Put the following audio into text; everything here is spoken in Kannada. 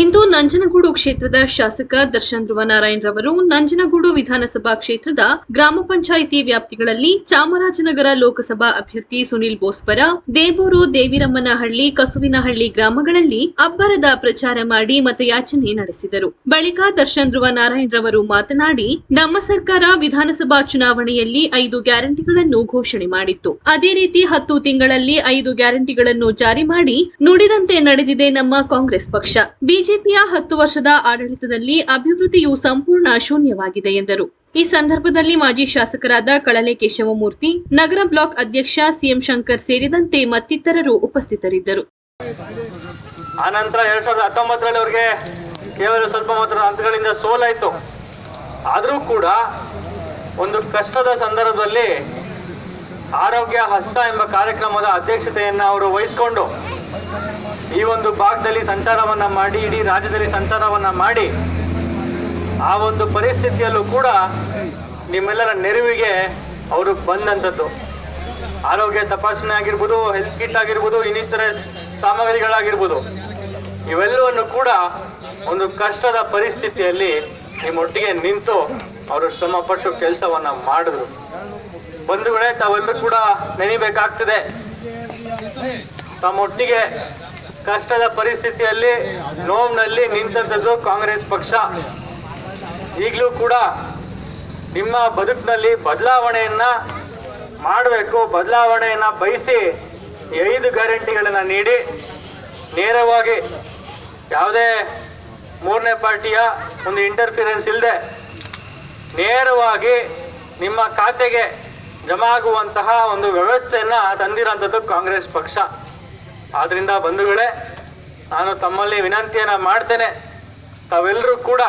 ಇಂದು ನಂಜನಗೂಡು ಕ್ಷೇತ್ರದ ಶಾಸಕ ದರ್ಶನ್ ಧ್ರುವ ನಾರಾಯಣ್ ರವರು ನಂಜನಗೂಡು ವಿಧಾನಸಭಾ ಕ್ಷೇತ್ರದ ಗ್ರಾಮ ಪಂಚಾಯಿತಿ ವ್ಯಾಪ್ತಿಗಳಲ್ಲಿ ಚಾಮರಾಜನಗರ ಲೋಕಸಭಾ ಅಭ್ಯರ್ಥಿ ಸುನಿಲ್ ಬೋಸ್ಪರ ದೇಬೂರು ದೇವಿರಮ್ಮನಹಳ್ಳಿ ಕಸುವಿನಹಳ್ಳಿ ಗ್ರಾಮಗಳಲ್ಲಿ ಅಬ್ಬರದ ಪ್ರಚಾರ ಮಾಡಿ ಮತಯಾಚನೆ ನಡೆಸಿದರು. ಬಳಿಕ ದರ್ಶನ್ ಧ್ರುವ ನಾರಾಯಣ್ ರವರು ಮಾತನಾಡಿ, ನಮ್ಮ ಸರ್ಕಾರ ವಿಧಾನಸಭಾ ಚುನಾವಣೆಯಲ್ಲಿ ಐದು ಗ್ಯಾರಂಟಿಗಳನ್ನು ಘೋಷಣೆ ಮಾಡಿತ್ತು. ಅದೇ ರೀತಿ ಹತ್ತು ತಿಂಗಳಲ್ಲಿ ಐದು ಗ್ಯಾರಂಟಿಗಳನ್ನು ಜಾರಿ ಮಾಡಿ ನುಡಿದಂತೆ ನಡೆದಿದೆ ನಮ್ಮ ಕಾಂಗ್ರೆಸ್ ಪಕ್ಷ. ಬಿಜೆಪಿಯ ಹತ್ತು ವರ್ಷದ ಆಡಳಿತದಲ್ಲಿ ಅಭಿವೃದ್ಧಿಯು ಸಂಪೂರ್ಣ ಶೂನ್ಯವಾಗಿದೆ ಎಂದರು. ಈ ಸಂದರ್ಭದಲ್ಲಿ ಮಾಜಿ ಶಾಸಕರಾದ ಕಳಲೆ ಕೇಶವಮೂರ್ತಿ, ನಗರ ಬ್ಲಾಕ್ ಅಧ್ಯಕ್ಷ ಸಿಎಂ ಶಂಕರ್ ಸೇರಿದಂತೆ ಮತ್ತಿತರರು ಉಪಸ್ಥಿತರಿದ್ದರು. ಆನಂತರ ಎರಡ್ ಸಾವಿರದ ಹತ್ತೊಂಬತ್ತರಲ್ಲಿ ಅವರಿಗೆ ಕೇವಲ ಸ್ವಲ್ಪ ಮಾತ್ರ ಹಂತಗಳಿಂದ ಸೋಲಾಯಿತು. ಆದರೂ ಕೂಡ ಒಂದು ಕಷ್ಟದ ಸಂದರ್ಭದಲ್ಲಿ ಆರೋಗ್ಯ ಹಸ್ತ ಎಂಬ ಕಾರ್ಯಕ್ರಮದ ಅಧ್ಯಕ್ಷತೆಯನ್ನು ಅವರು ವಹಿಸಿಕೊಂಡು ಈ ಒಂದು ಭಾಗದಲ್ಲಿ ಸಂಚಾರವನ್ನ ಮಾಡಿ, ಇಡೀ ರಾಜ್ಯದಲ್ಲಿ ಸಂಚಾರವನ್ನ ಮಾಡಿ, ಆ ಒಂದು ಪರಿಸ್ಥಿತಿಯಲ್ಲೂ ಕೂಡ ನಿಮ್ಮೆಲ್ಲರ ನೆರವಿಗೆ ಅವರು ಬಂದಂಥದ್ದು. ಆರೋಗ್ಯ ತಪಾಸಣೆ ಆಗಿರ್ಬೋದು ಹೆಲ್ತ್ ಕಿಟ್ ಆಗಿರ್ಬೋದು, ಇನ್ನಿತರ ಸಾಮಗ್ರಿಗಳಾಗಿರ್ಬೋದು, ಇವೆಲ್ಲವನ್ನು ಕೂಡ ಒಂದು ಕಷ್ಟದ ಪರಿಸ್ಥಿತಿಯಲ್ಲಿ ನಿಮ್ಮೊಟ್ಟಿಗೆ ನಿಂತು ಅವರು ಶ್ರಮಪಟ್ಟು ಕೆಲಸವನ್ನ ಮಾಡಿದ್ರು. ಬಂಧುಗಳೇ, ತಾವೆಲ್ಲರೂ ಕೂಡ ನೆನಿಬೇಕಾಗ್ತದೆ. ತಮ್ಮೊಟ್ಟಿಗೆ ಕಷ್ಟದ ಪರಿಸ್ಥಿತಿಯಲ್ಲಿ ನೋವ್ನಲ್ಲಿ ನಿಂತದ್ದು ಕಾಂಗ್ರೆಸ್ ಪಕ್ಷ. ಈಗಲೂ ಕೂಡ ನಿಮ್ಮ ಬದುಕಿನಲ್ಲಿ ಬದಲಾವಣೆಯನ್ನ ಮಾಡಬೇಕು. ಬದಲಾವಣೆಯನ್ನ ಬಯಸಿ ಐದು ಗ್ಯಾರಂಟಿಗಳನ್ನು ನೀಡಿ. ನೇರವಾಗಿ ಯಾವುದೇ ಮೂರನೇ ಪಾರ್ಟಿಯ ಒಂದು ಇಂಟರ್ಫಿರೆನ್ಸ್ ಇಲ್ಲದೆ ನೇರವಾಗಿ ನಿಮ್ಮ ಖಾತೆಗೆ ಜಮಾ ಆಗುವಂತಹ ಒಂದು ವ್ಯವಸ್ಥೆಯನ್ನು ತಂದಿರೋಂಥದ್ದು ಕಾಂಗ್ರೆಸ್ ಪಕ್ಷ. ಆದ್ರಿಂದ ಬಂಧುಗಳೇ ನಾನು ತಮ್ಮಲ್ಲಿ ವಿನಂತಿಯನ್ನ ಮಾಡ್ತೇನೆ. ತಾವೆಲ್ಲರೂ ಕೂಡ